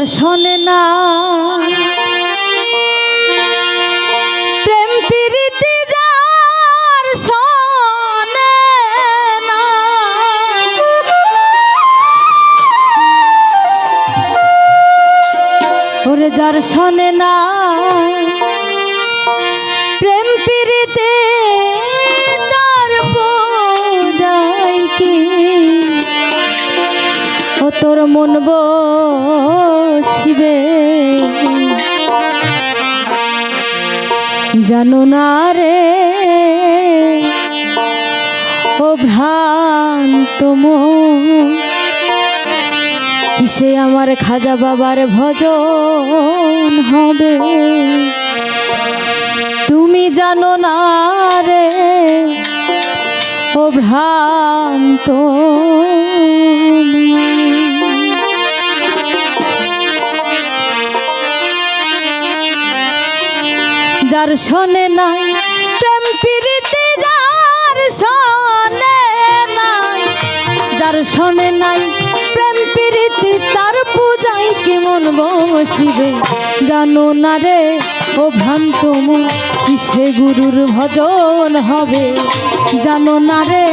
যার শোনে না। প্রেম প্রীতি যার শোনে না। ওরে যার শোনে না। প্রেম তার পূজায় কি? ও তোর মন জানো না রে? ও ভ্রান্ত কিসে আমার খাজা বাবার ভজন হবে? তুমি জানো না রে? ও ভ্রান্ত যার শোনে নাই, প্রেম যার শোনে নাই। যার শোনে নাই, প্রেম প্রীতি তার পূজাই কেমন বসিবে? জানো না রে, ও ভ্রান্ত কিসে গুরুর ভজন হবে? জানো না রে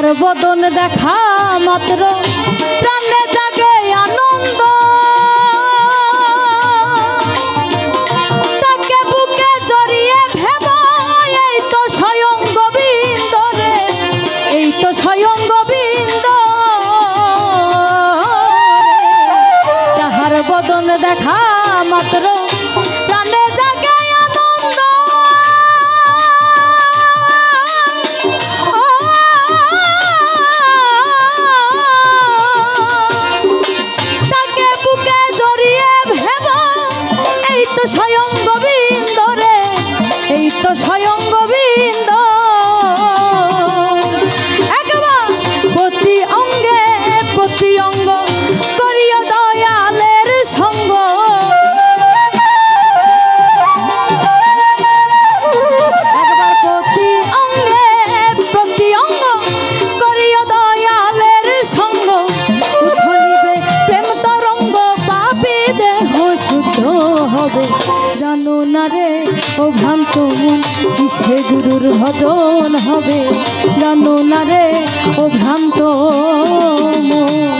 যাহার বদন দেখা মাত্র। জানো না রে, ও ভ্রান্ত মন, কিসে গুরুর ভজন হবে? জানো না রে, ও ভ্রান্ত মন।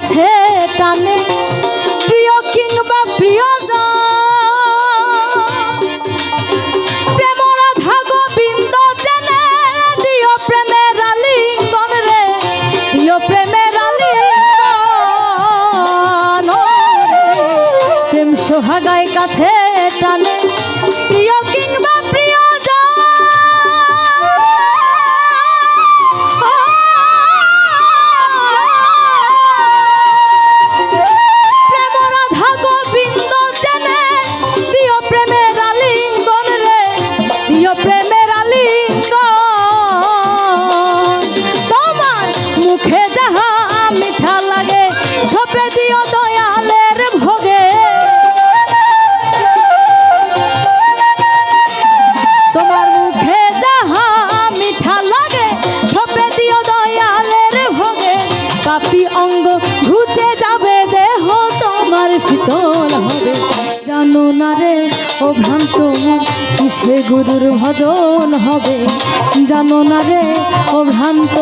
কাছে টানে প্রিয় কিংবা প্রিয় প্রেম রাধা গোবিন্দ কিসে গুরুর ভজন হবে। জানো না রে ও ভ্রান্ত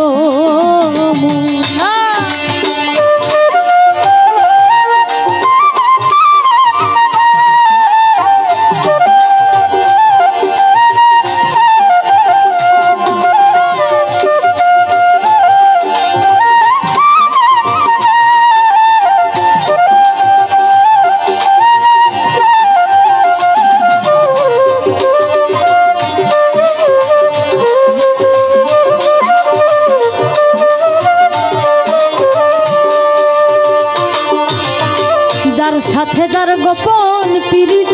সাথে যার গোপন পীড়িত,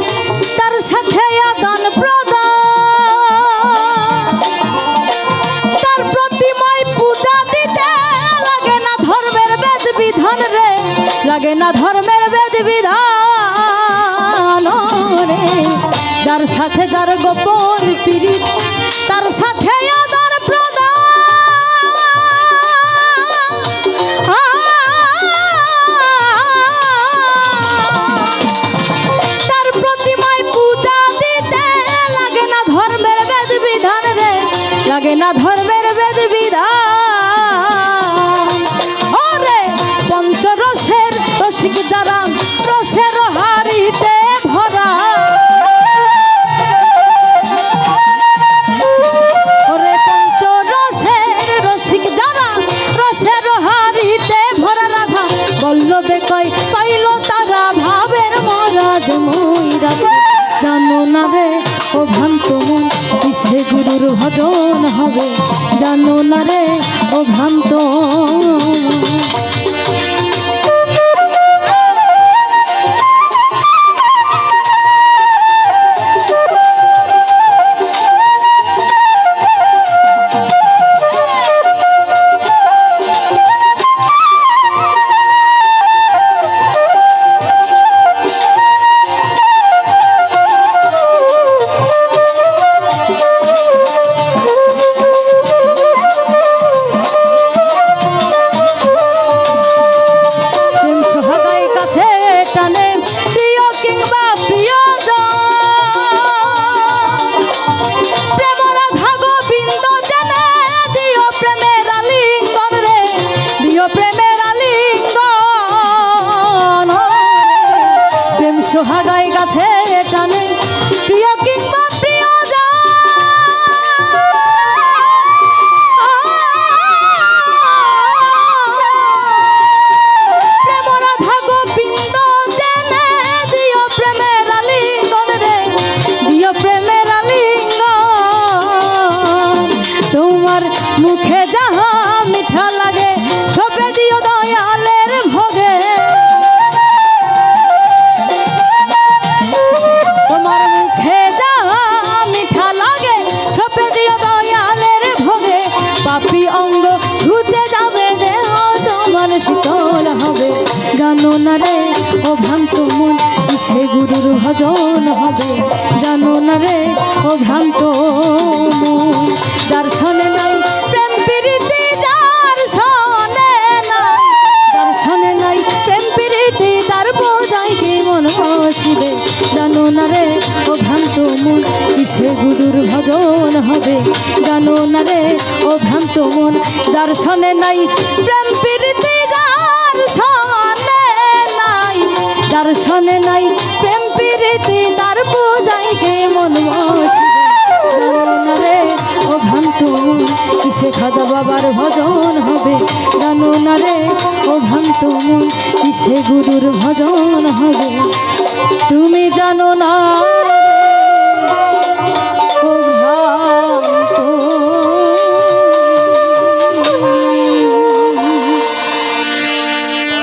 তার সাথে আদান তার পূজা লাগে না ধর্মের বেদ বিধান লাগে না ধর্মের বেদ রে। যার সাথে যার গোপন লাগে না ধর্মের বেদ বিধান ভ্রান্ত যার শোনে নাই প্রেম প্রীতি, যার নাই, যার শোনে নাই মন বসিবে? জানো না রে, ও ভ্রান্ত গুরুর ভজন হবে? জানো না রে, ও ভ্রান্ত মন, যার নাই প্রেম প্রীতি, যার শোনে নাই, যার নাই প্রেম প্রীতি, তার বোঝাই কে মন বসিবে? জানো না রে, ও বাবার ভজন হবে? জানো না রে, ও ভ্রান্ত কিসে গুরুর ভজন হবে? তুমি জানো না